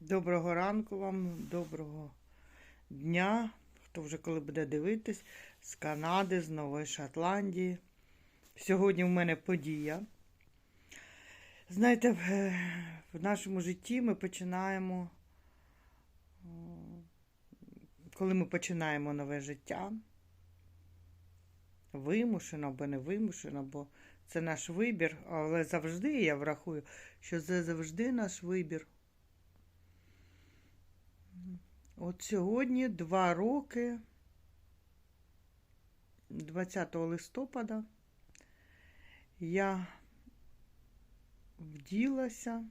Доброго ранку вам, доброго дня. Хто вже коли буде дивитись, з Канади, з Нової Шотландії. Сьогодні в мене подія. Знаєте, в, нашому житті ми починаємо, коли ми починаємо нове життя, вимушено або не вимушено, бо це наш вибір, але завжди я врахую, що це завжди наш вибір. От сьогодні два роки, 20 листопада, я вділася,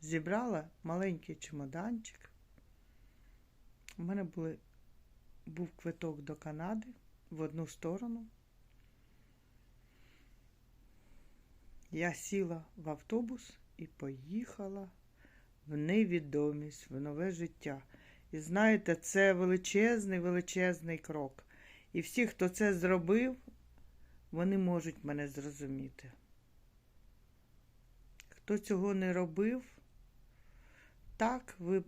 зібрала маленький чемоданчик. У мене були, був квиток до Канади в одну сторону. Я сіла в автобус і поїхала в невідомість, в нове життя. І знаєте, це величезний, величезний крок. І всі, хто це зробив, вони можуть мене зрозуміти. Хто цього не робив, так ви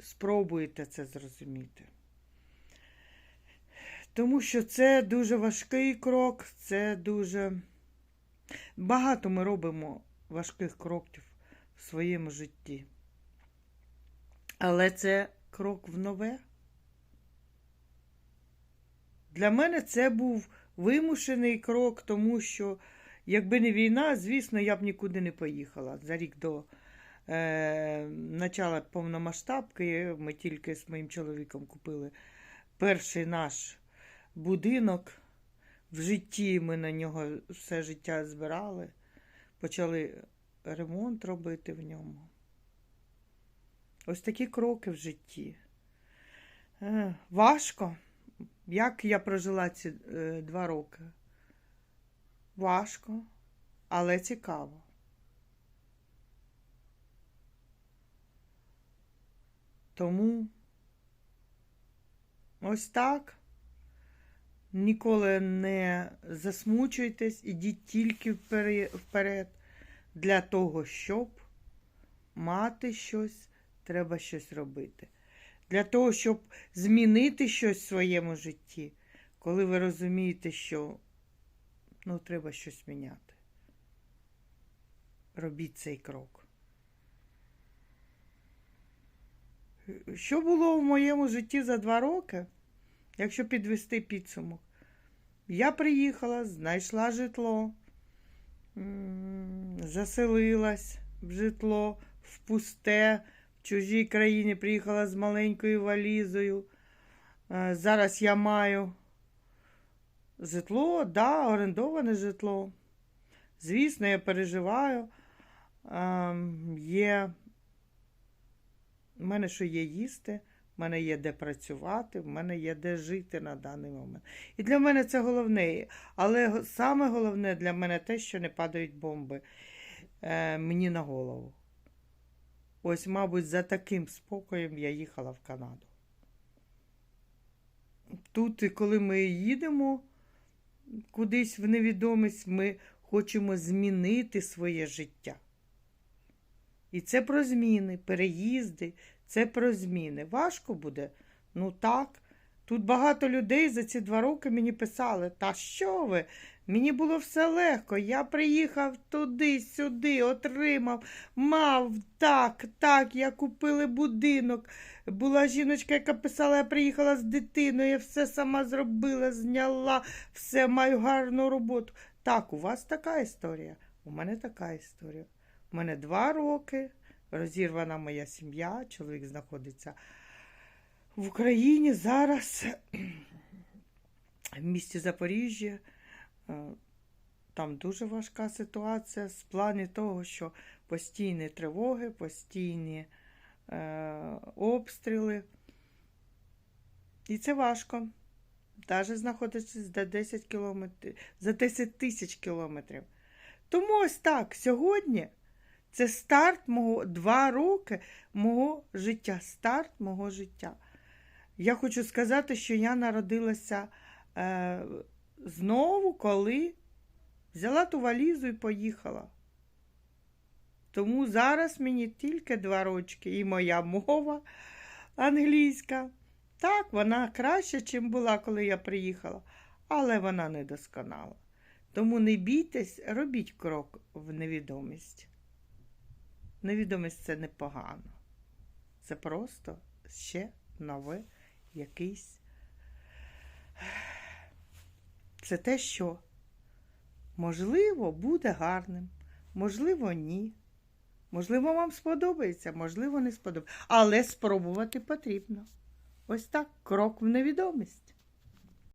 спробуєте це зрозуміти. Тому що це дуже важкий крок, це дуже багато ми робимо важких кроків своєму житті. Але це крок в нове. Для мене це був вимушений крок, тому що, якби не війна, звісно, я б нікуди не поїхала. За рік до е, начала повномасштабки ми тільки з моїм чоловіком купили перший наш будинок. В житті ми на нього все життя збирали, почали ремонт робити в ньому. Ось такі кроки в житті. Е, важко. Як я прожила ці е, два роки? Важко, але цікаво. Тому ось так. Ніколи не засмучуйтесь, ідіть тільки вперед. Для того, щоб мати щось, треба щось робити. Для того, щоб змінити щось в своєму житті, коли ви розумієте, що ну, треба щось міняти. Робіть цей крок. Що було в моєму житті за два роки, якщо підвести підсумок? Я приїхала, знайшла житло, заселилась в житло, в пусте, в чужій країні приїхала з маленькою валізою. Е, Зараз я маю житло, да, орендоване житло. Звісно, я переживаю. Ем, Є в мене що є їсти, в мене є де працювати, в мене є де жити на даний момент. І для мене це головне. Але саме головне для мене те, що не падають бомби е, мені на голову. Ось, мабуть, за таким спокоєм я їхала в Канаду. Тут, коли ми їдемо кудись в невідомість, ми хочемо змінити своє життя. І це про зміни, переїзди, це про зміни. Важко буде? Ну так. Тут багато людей за ці два роки мені писали: Та що ви? Мені було все легко. Я приїхав туди, сюди, отримав, мав так, так, я купила будинок. Була жіночка, яка писала, я приїхала з дитиною, я все сама зробила, зняла, все маю гарну роботу. Так, у вас така історія. У мене така історія. У мене два роки, розірвана моя сім'я, чоловік знаходиться в Україні зараз, в місті Запоріжжя. Е, Там дуже важка ситуація з плані того, що постійні тривоги, постійні е, обстріли. І це важко. Навіть знаходитися за 10 кілометрів, за 10 тисяч кілометрів. Тому ось так, сьогодні це старт мого два роки мого життя. Старт мого життя. Я хочу сказати, що я народилася е, знову, коли взяла ту валізу і поїхала. Тому зараз мені тільки два рочки, і моя мова англійська. Так, вона краще, чим була, коли я приїхала, але вона не досконала. Тому не бійтесь, робіть крок в невідомість. Невідомість це непогано. Це просто ще нове якийсь. Це те, що можливо буде гарним, можливо, ні. Можливо, вам сподобається, можливо, не сподобається. Але спробувати потрібно. Ось так, крок в невідомість.